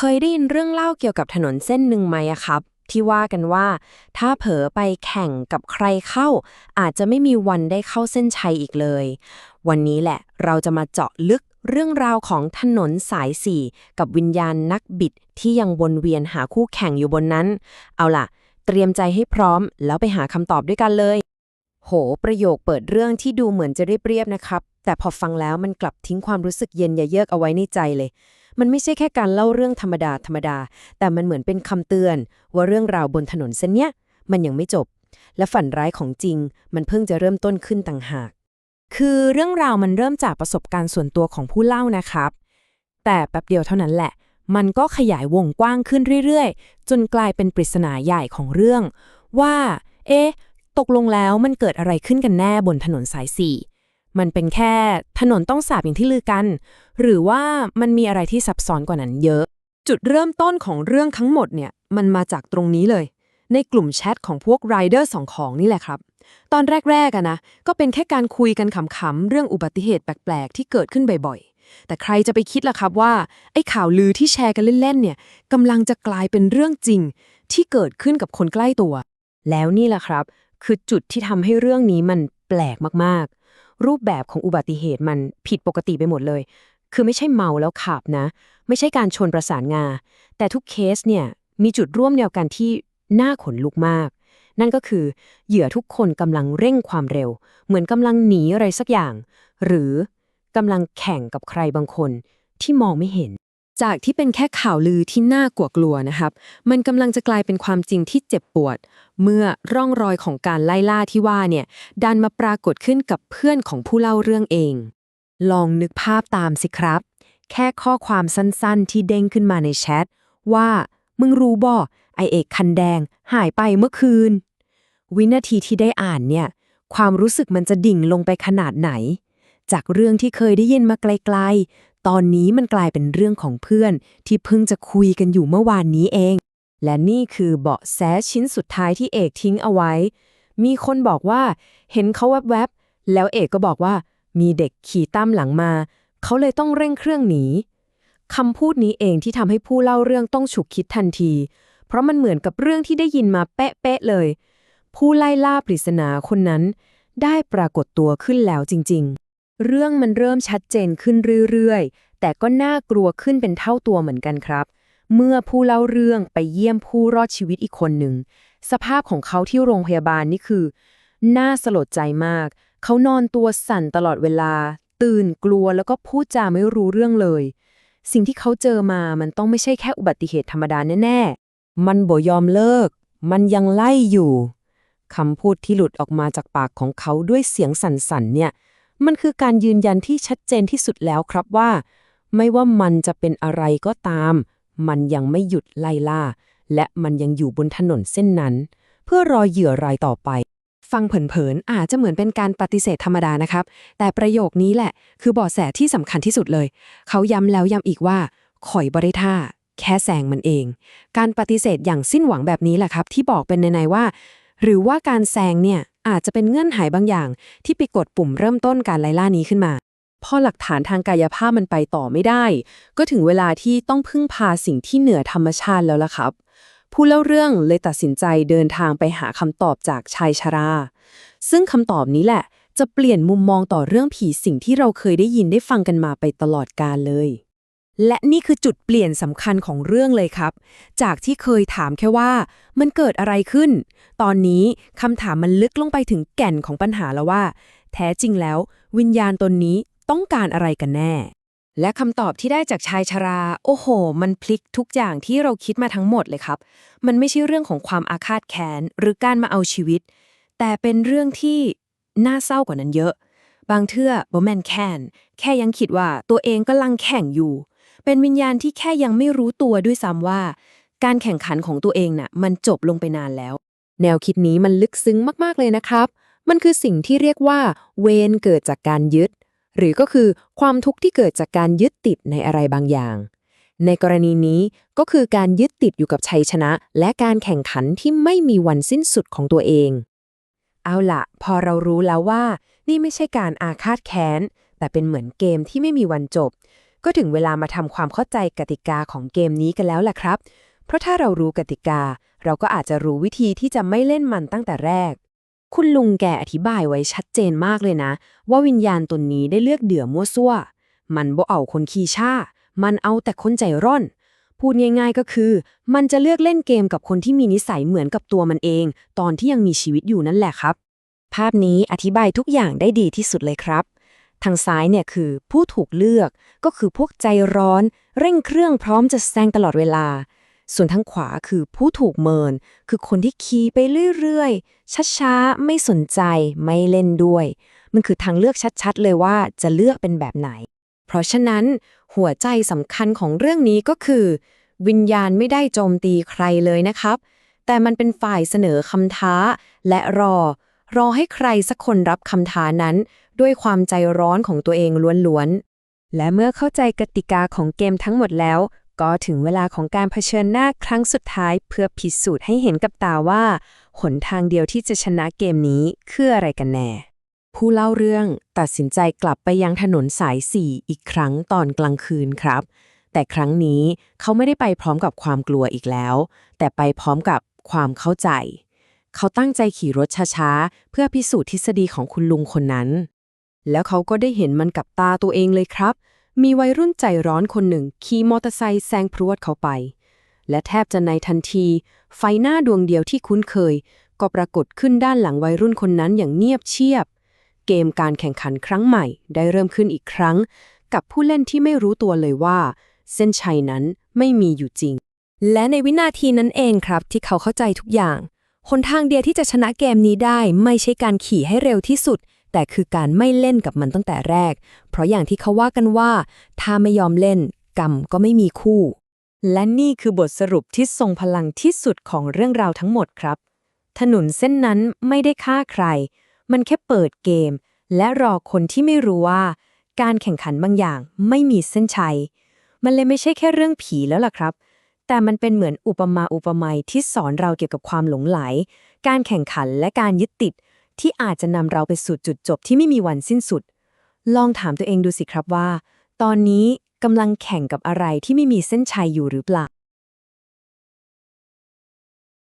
เคยได้ยินเรื่องเล่าเกี่ยวกับถนนเส้นหนึ่งไหมอะครับ ที่ว่ากันว่า ถ้าเผลอไปแข่งกับใครเข้า อาจจะไม่มีวันได้เข้าเส้นชัยอีกเลย วันนี้แหละเราจะมาเจาะลึกเรื่องราวของถนนสายสี่กับวิญญาณนักบิดที่ยังวนเวียนหาคู่แข่งอยู่บนนั้น เอาล่ะ เตรียมใจให้พร้อมแล้วไปหาคำตอบด้วยกันเลย โห ประโยคเปิดเรื่องที่ดูเหมือนจะเรียบๆนะครับ แต่พอฟังแล้วมันกลับทิ้งความรู้สึกเย็นยะเยือกเอาไว้ในใจเลย มันไม่ใช่แค่การเล่าเรื่องธรรมดาธรรมดา แต่มันเหมือนเป็นคำเตือน ว่าเรื่องราวบนถนนเส้นเนี้ยมันยังไม่จบ และฝันร้ายของจริง มันเพิ่งจะเริ่มต้นขึ้นต่างหาก คือเรื่องราวมันเริ่มจากประสบการณ์ส่วนตัวของผู้เล่านะครับ แต่แป๊บเดียวเท่านั้นแหละ มันก็ขยายวงกว้างขึ้นเรื่อยๆ จนกลายเป็นปริศนาใหญ่ของเรื่อง ว่า เอ๊ะ ตกลงแล้วมันเกิดอะไรขึ้นกันแน่บนถนนสายสี่ มันเป็นแค่ถนนต้องสาบอย่างที่ลือกัน หรือว่ามันมีอะไรที่ซับซ้อนกว่านั้นเยอะ จุดเริ่มต้นของเรื่องทั้งหมดเนี่ย มันมาจากตรงนี้เลย ในกลุ่มแชทของพวกไรเดอร์สองของนี่แหละครับ ตอนแรกๆอะนะ ก็เป็นแค่การคุยกันขำๆเรื่องอุบัติเหตุแปลกๆ ที่เกิดขึ้นบ่อยๆ แต่ใครจะไปคิดล่ะครับว่า ไอ้ข่าวลือที่แชร์กันเล่นๆ เนี่ยกำลังจะกลายเป็นเรื่องจริง ที่เกิดขึ้นกับคนใกล้ตัว แล้วนี่แหละครับ คือจุดที่ทำให้เรื่องนี้มันแปลกมาก รูปแบบของอุบัติเหตุมันผิดปกติไปหมดเลย คือไม่ใช่เมาแล้วขับนะ ไม่ใช่การชนประสานงา แต่ทุกเคสเนี่ยมีจุดร่วมเดียวกันที่น่าขนลุกมาก นั่นก็คือเหยื่อทุกคนกำลังเร่งความเร็ว เหมือนกำลังหนีอะไรสักอย่าง หรือกำลังแข่งกับใครบางคนที่มองไม่เห็น จากที่เป็นแค่ข่าวลือที่น่ากลัวกลัวนะครับ มันกำลังจะกลายเป็นความจริงที่เจ็บปวด เมื่อร่องรอยของการไล่ล่าที่ว่าเนี่ยดันมาปรากฏขึ้นกับเพื่อนของผู้เล่าเรื่องเอง ลองนึกภาพตามสิครับ แค่ข้อความสั้นๆ ที่เด้งขึ้นมาในแชทว่ามึงรู้บ่ไอเอกคันแดง หายไปเมื่อคืน วินาทีที่ได้อ่านเนี่ย ความรู้สึกมันจะดิ่งลงไปขนาดไหน จากเรื่องที่เคยได้ยินมาไกลๆ ตอนนี้มันกลายเป็นเรื่องของเพื่อนที่เพิ่งจะคุยกันอยู่เมื่อวานนี้เอง และนี่คือเบาะแสชิ้นสุดท้ายที่เอกทิ้งเอาไว้ มีคนบอกว่า เห็นเขาแวบๆ แล้วเอกก็บอกว่า มีเด็กขี่ตามหลังมา เขาเลยต้องเร่งเครื่องหนีคำพูดนี้เองที่ทำให้ผู้เล่าเรื่องต้องฉุกคิดทันที เพราะมันเหมือนกับเรื่องที่ได้ยินมาเป๊ะๆเลย ผู้ไล่ล่าปริศนาคนนั้น ได้ปรากฏตัวขึ้นแล้วจริง ๆ เรื่องมันเริ่มชัดเจนขึ้นเรื่อยๆ แต่ก็น่ากลัวขึ้นเป็นเท่าตัวเหมือนกันครับ เมื่อผู้เล่าเรื่องไปเยี่ยมผู้รอดชีวิตอีกคนหนึ่ง สภาพของเขาที่โรงพยาบาลนี่คือ น่าสลดใจมาก เขานอนตัวสั่นตลอดเวลา ตื่นกลัวแล้วก็พูดจาไม่รู้เรื่องเลย สิ่งที่เขาเจอมามันต้องไม่ใช่แค่อุบัติเหตุธรรมดาแน่ๆ มันบ่ยอมเลิก มันยังไล่อยู่คำพูดที่หลุดออกมาจากปากของเขาด้วยเสียงสั่นๆเนี่ย มันคือการยืนยันที่ชัดเจนที่สุดแล้วครับว่า ไม่ว่ามันจะเป็นอะไรก็ตาม มันยังไม่หยุดไล่ล่า และมันยังอยู่บนถนนเส้นนั้น เพื่อรอเหยื่อรายต่อไป ฟังเผินๆอาจจะเหมือนเป็นการปฏิเสธธรรมดานะครับ แต่ประโยคนี้แหละ คือเบาะแสที่สำคัญที่สุดเลย เขาย้ำแล้วย้ำอีกว่าข่อยบริท่า แค่แซงมันเอง การปฏิเสธอย่างสิ้นหวังแบบนี้แหละครับ ที่บอกเป็นในๆว่า หรือว่าการแซงเนี่ยอาจจะเป็นเงื่อนไขบางอย่าง ที่ไปกดปุ่มเริ่มต้นการไล่ล่านี้ขึ้นมา พอหลักฐานทางกายภาพมันไปต่อไม่ได้ ก็ถึงเวลาที่ต้องพึ่งพาสิ่งที่เหนือธรรมชาติแล้วล่ะครับ ผู้เล่าเรื่องเลยตัดสินใจเดินทางไปหาคำตอบจากชายชรา ซึ่งคำตอบนี้แหละ จะเปลี่ยนมุมมองต่อเรื่องผีสิ่งที่เราเคยได้ยินได้ฟังกันมาไปตลอดกาลเลยและนี่คือจุดเปลี่ยนสำคัญของเรื่องเลยครับ จากที่เคยถามแค่ว่า มันเกิดอะไรขึ้น ตอนนี้คำถามมันลึกลงไปถึงแก่นของปัญหาแล้วว่า แท้จริงแล้ว วิญญาณตนนี้ ต้องการอะไรกันแน่ และคำตอบที่ได้จากชายชรา โอ้โห มันพลิกทุกอย่างที่เราคิดมาทั้งหมดเลยครับ มันไม่ใช่เรื่องของความอาฆาตแค้นหรือการมาเอาชีวิต แต่เป็นเรื่องที่น่าเศร้ากว่านั้นเยอะ บางเทื่อบ่แมนแคนแค่ยังคิดว่าตัวเองกำลังแข่งอยู่ เป็นวิญญาณที่แค่ยังไม่รู้ตัวด้วยซ้ำว่า การแข่งขันของตัวเองน่ะ มันจบลงไปนานแล้ว แนวคิดนี้มันลึกซึ้งมากๆเลยนะครับ มันคือสิ่งที่เรียกว่า เวรเกิดจากการยึด หรือก็คือความทุกข์ที่เกิดจากการยึดติดในอะไรบางอย่าง ในกรณีนี้ก็คือการยึดติดอยู่กับชัยชนะ และการแข่งขันที่ไม่มีวันสิ้นสุดของตัวเอง เอาละพอเรารู้แล้วว่า นี่ไม่ใช่การอาฆาตแค้น แต่เป็นเหมือนเกมที่ไม่มีวันจบ ก็ถึงเวลามาทำความเข้าใจกติกาของเกมนี้กันแล้วล่ะครับ เพราะถ้าเรารู้กติกา เราก็อาจจะรู้วิธีที่จะไม่เล่นมันตั้งแต่แรก คุณลุงแกอธิบายไว้ชัดเจนมากเลยนะ ว่าวิญญาณตนนี้ได้เลือกเดือมั่วซั่ว มันบ่เอาคนขี้ชามันเอาแต่คนใจร่อน พูดง่ายๆก็คือ มันจะเลือกเล่นเกมกับคนที่มีนิสัยเหมือนกับตัวมันเอง ตอนที่ยังมีชีวิตอยู่นั่นแหละครับ ภาพนี้อธิบายทุกอย่างได้ดีที่สุดเลยครับ ทางซ้ายเนี่ยคือผู้ถูกเลือกก็คือพวกใจร้อน เร่งเครื่องพร้อมจะแซงตลอดเวลา ส่วนทางขวาคือผู้ถูกเมิน คือคนที่ขี่ไปเรื่อยๆ ช้าๆ ไม่สนใจ ไม่เล่นด้วย มันคือทางเลือกชัดๆ เลยว่าจะเลือกเป็นแบบไหน เพราะฉะนั้น หัวใจสำคัญของเรื่องนี้ก็คือ วิญญาณไม่ได้โจมตีใครเลยนะครับ แต่มันเป็นฝ่ายเสนอคำท้า และรอ รอให้ใครสักคนรับคำท้านั้น ด้วยความใจร้อนของตัวเองล้วนๆและเมื่อเข้าใจกติกาของเกมทั้งหมดแล้ว ก็ถึงเวลาของการเผชิญหน้าครั้งสุดท้ายเพื่อพิสูจน์ให้เห็นกับตาว่า หนทางเดียวที่จะชนะเกมนี้คืออะไรกันแน่ ผู้เล่าเรื่องตัดสินใจกลับไปยังถนนสาย4อีกครั้งตอนกลางคืนครับ แต่ครั้งนี้เขาไม่ได้ไปพร้อมกับความกลัวอีกแล้ว แต่ไปพร้อมกับความเข้าใจ เขาตั้งใจขี่รถช้าๆ เพื่อพิสูจน์ทฤษฎีของคุณลุงคนนั้น แล้วเขาก็ได้เห็นมันกับตาตัวเองเลยครับ มีวัยรุ่นใจร้อนคนหนึ่งขี่มอเตอร์ไซค์แซงพรวดเขาไป และแทบจะในทันที ไฟหน้าดวงเดียวที่คุ้นเคย ก็ปรากฏขึ้นด้านหลังวัยรุ่นคนนั้นอย่างเงียบเชียบ เกมการแข่งขันครั้งใหม่ ได้เริ่มขึ้นอีกครั้ง กับผู้เล่นที่ไม่รู้ตัวเลยว่า เส้นชัยนั้นไม่มีอยู่จริง และในวินาทีนั้นเองครับ ที่เขาเข้าใจทุกอย่างหนทางเดียวที่จะชนะเกมนี้ได้ไม่ใช่การขี่ให้เร็วที่สุด แต่คือการไม่เล่นกับมันตั้งแต่แรก เพราะอย่างที่เขาว่ากันว่า ถ้าไม่ยอมเล่น กรรมก็ไม่มีคู่ และนี่คือบทสรุปที่ทรงพลังที่สุดของเรื่องราวทั้งหมดครับ ถนนเส้นนั้นไม่ได้ฆ่าใคร มันแค่เปิดเกม และรอคนที่ไม่รู้ว่า การแข่งขันบางอย่างไม่มีเส้นชัย มันเลยไม่ใช่แค่เรื่องผีแล้วล่ะครับแต่มันเป็นเหมือนอุปมาอุปไมยที่สอนเราเกี่ยวกับความหลงไหล การแข่งขันและการยึดติด ที่อาจจะนำเราไปสู่จุดจบที่ไม่มีวันสิ้นสุด ลองถามตัวเองดูสิครับว่า ตอนนี้กำลังแข่งกับอะไรที่ไม่มีเส้นชัยอยู่หรือเปล่า